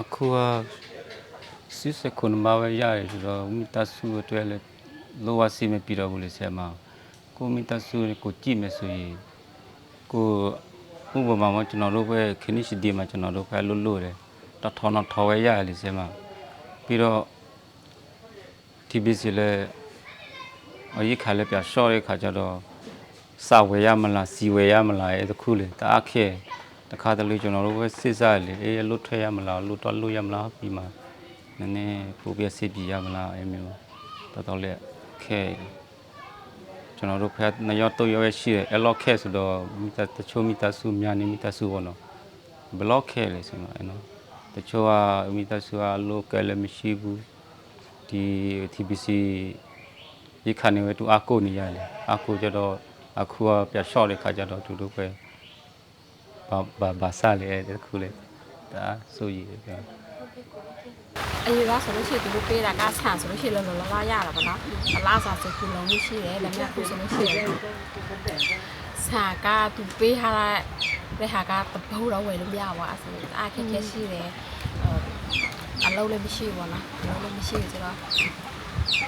အခုကစစ်စခုနမပဲရတယ်ဆိုတော့မိသားစုအတွက်လည်းလောဝစီမပြတော့ဘူးလေဆရာမကိုမိသားစုကိုကြည့်မယ်ဆိုရင်ကိုဥပမာမှာကျွန်တော်တို့ပဲခင်းရှိဒီမှာကျွန်တော်တို့ပဲလွတ်လွတ်တယ်တထောင်းတော့ထော်ဝဲရတယ်လေဆရာမပြီးတော့ TBC လည်းအရေးခါလည်းပြရှော့ရဲ့ခါကျတော့စာဝယ်ရမလားစီဝယ်ရမလားအဲတခုလေတအားခဲ တခါတလေကျွန်တော်တို့ပဲစစ်စားလေအေးလွတ်ထွက်ရမလားလွတ်တော့လွတ်ရမလားပြီးမှနည်းနည်းပို့ပြစစ်ပြရမလားအဲမျိုးတော်တော်လေးခဲကျွန်တော်တို့ဖက်နှစ်ယောက်တော့ရောရှိတယ်အဲ့လောက်ခဲဆိုတော့မိသားတချို့မိသားစုများနေမိသားစုပေါ့နော်ဘလော့ခဲလေဆိုတော့အဲ့နော်တချို့ကမိသားစုကလိုကလည်းမရှိဘူးဒီ TBC ဒီခါနေဝဲသူအကိုနေရတယ်အကိုကျတော့အခုကပြရှော့တဲ့ခါကျတော့သူတို့ပဲ ဘာဘာဘာစားလေတဲ့ခုလေဒါဆိုရည်ပြအရင်ကဆိုလို့ရှိရင်သူတို့ပေးတာကဆန်ဆိုလို့ရှိရင်လောလောလာရတာပေါ့နော်အလားစားဆိုခုလုံးလို့ရှိတယ်လက်မြတ်ခုဆိုလို့ရှိရင်ဆာကသူပေးထားတဲ့ဟာကတပုတ်တော့ဝယ်လို့မရပါဘူးအဲ့ဆိုအားခက်ခဲရှိတယ်အလုံးလည်းမရှိဘူးပေါ့နော်အလုံးလည်းမရှိဘူးဆိုတော့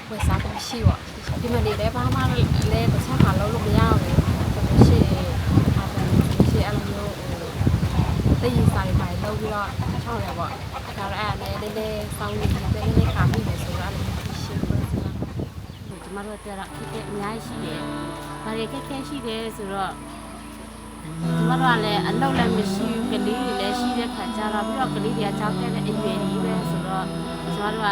ဝယ်စားတော့မရှိပေါ့ဒီမှာနေလည်းဘာမှလည်းတစ်ချက်မှလုံးလို့မရဘူးဆိုလို့ရှိရင်အားလုံးရှိအဲ့လိုမျိုးဟို တည်စားနေပါလို့ပြီးတော့ချောင်းရပေါ့ဒါတော့အဲ့လည်းလည်းလည်းစောင်းနေတယ်လည်းလည်းခါမိတယ်ဆိုတော့အဲ့လိုရှိဘူးဆိုတော့ကျမတို့တက်တော့ခက်ခဲအများကြီးရှိတယ်။ဒါတွေခက်ခဲရှိတယ်ဆိုတော့ကျမတို့ကလည်းအလုပ်လည်းမရှိဘူးကလေးတွေလည်းရှိတဲ့ခါကျတော့ပြီးတော့ကလေးတွေကကြောက်တဲ့အရွယ်ကြီးပဲဆိုတော့ကျမတို့က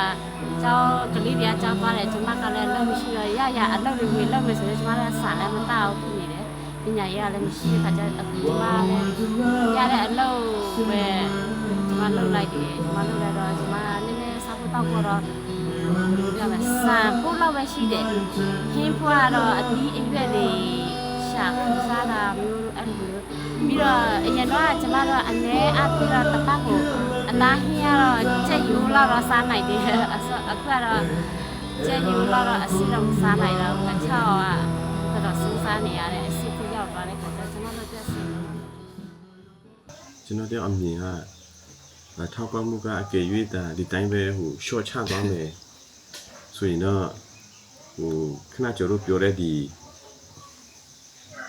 ကြောက်ကလေးတွေကကြောက်သွားတယ်ကျမကလည်းအလုပ်မရှိတော့ရရအလုပ်တွေဝင်လုပ်မယ်ဆိုတော့ကျမတို့ကစာလည်းမတောက်ဘူးဖြစ်နေတယ်။ ပညာရေးကလည်းမရှိတဲ့ခါကျတော့အခုကျမလည်းရတဲ့အလုပ်ပဲကျမလုပ်လိုက်တယ်ကျမလုပ်လိုက်တော့ကျမနည်းနည်းစားဖို့တောက်တော့ပြပါစံပို့လောက်ပဲရှိတယ်ခင်းဖွားတော့အဒီအရွက်တွေရှာစားတာမျိုးအဲ့လိုမျိုးပြီးတော့အရင်တော့ကျမတို့အ ਨੇ အပ်ပြီးတော့တပတ်ကိုအသားဟင်းရတော့ကြက်ယူလောက်တော့စားနိုင်တယ်အစအခုကတော့ကြက်ယူလောက်တော့အစီတော့မစားနိုင်တော့ဘူးအချောက်ကတော်စူးစားနေရတဲ့အ စီကိုရောက်သွားတဲ့ခါကျကျမတို့တက်စီကျွန်တော်တို့အမြင်ကအဲထောက်ပံ့မှုကအကယ်၍ဒါဒီတိုင်းပဲဟို short ချသွားမယ်ဆိုရင်တော့ဟိုခဏကျော်တို့ပြောတဲ့ဒီ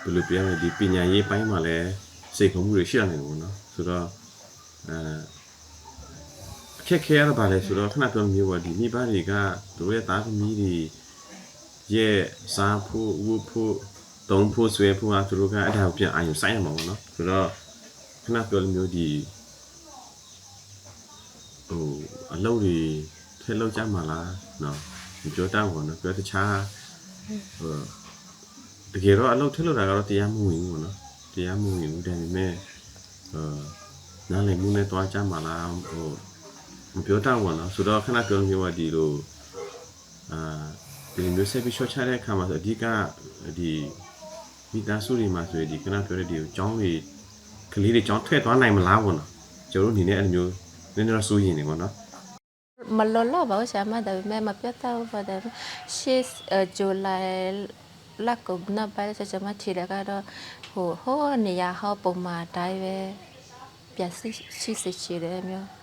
ဘယ်လိုပြောရမလဲဒီပညာရေးပိုင်းမှာလည်းစိတ်ခုံမှုတွေရှိရတယ်ပေါ့နော်ဆိုတော့အဲအခက်ခဲရတာပါလေဆိုတော့ခဏပြောမျိုးပါဒီမိဘတွေကတို့ရဲ့သားသမီးတွေရဲ့စားဖို့ဝတ်ဖို့ တုံးဖို့ဆွဲဖို့အသူတို့ကအဲ့ဒါကိုပြန်အာရုံစိုက်ရမှာပေါ့နော်ဆိုတော့ခဏပြောလိုမျိုးဒီဟိုအလုပ်တွေထဲလောက်ကြမှာလားနော်မပြောတတ်ဘူးနော်ပြောတခြားဟိုတကယ်တော့အလုပ်ထဲလောက်တာကတော့တရားမဝင်ဘူးနော်တရားမဝင်ဘူးဒါပေမဲ့ဟိုနားလည်မှုနဲ့တွားကြမှာလားဟိုမပြောတတ်ဘူးနော်ဆိုတော့ခဏပြောလိုမျိုးကဒီလိုအာဒီလိုမျိုးဆက်ပြီး short ချတဲ့အခါမှာဆိုအဓိကဒီ မိသားစုတွေမှာဆိုရင်ဒီခဏပြောတဲ့ဒီကိုကျောင်းတွေကလေးတွေကြောင်းထွက်သွားနိုင်မလားပေါ့နော်ကျွန်တော်တို့အနေနဲ့အဲ့လိုမျိုးနည်းနည်းတော့စိုးရင်နေပေါ့နော်မလောလောပါဘူးဆရာမဒါပေမဲ့မပြတ်တော့ပါတဲ့ရှေ့ဇူလိုင်လက်ကုပ်နပိုင်ဆရာမထီရကတော့ဟိုဟိုနေရာဟောပုံမှာတိုင်းပဲပြစီရှိစီရှိတယ်မျိုး